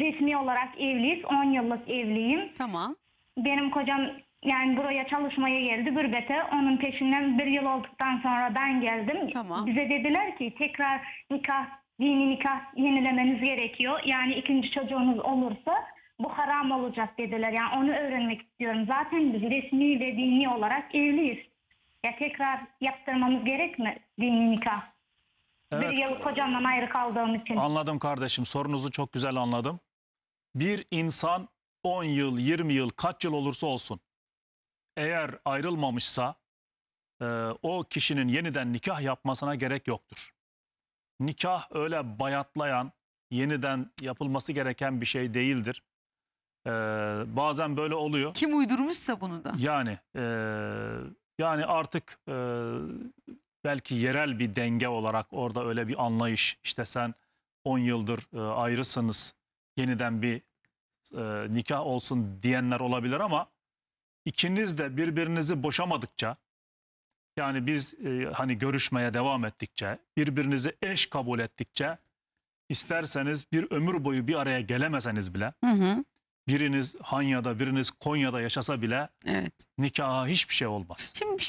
resmi olarak evliyiz. 10 yıllık evliyim. Tamam. Benim kocam yani buraya çalışmaya geldi gurbete. Onun peşinden bir yıl olduktan sonra ben geldim. Tamam. Bize dediler ki tekrar nikah, dini nikah yenilemeniz gerekiyor. Yani ikinci çocuğunuz olursa bu haram olacak dediler. Yani onu öğrenmek istiyorum. Zaten biz resmi ve dini olarak evliyiz. Ya tekrar yaptırmamız gerek mi dini nikah? Evet. Bir yıl kocamdan ayrı kaldığım için. Anladım kardeşim. Sorunuzu çok güzel anladım. Bir insan 10 yıl, 20 yıl, kaç yıl olursa olsun eğer ayrılmamışsa e, o kişinin yeniden nikah yapmasına gerek yoktur. Nikah öyle bayatlayan, yeniden yapılması gereken bir şey değildir. E, bazen böyle oluyor. Kim uydurmuşsa bunu da. Yani e, yani artık e, belki yerel bir denge olarak orada öyle bir anlayış işte sen 10 yıldır e, ayrısınız yeniden bir e, nikah olsun diyenler olabilir ama ikiniz de birbirinizi boşamadıkça yani biz e, hani görüşmeye devam ettikçe birbirinizi eş kabul ettikçe isterseniz bir ömür boyu bir araya gelemeseniz bile Hı hı. biriniz Hanya'da biriniz Konya'da yaşasa bile Evet. nikaha hiçbir şey olmaz. Şimdi bir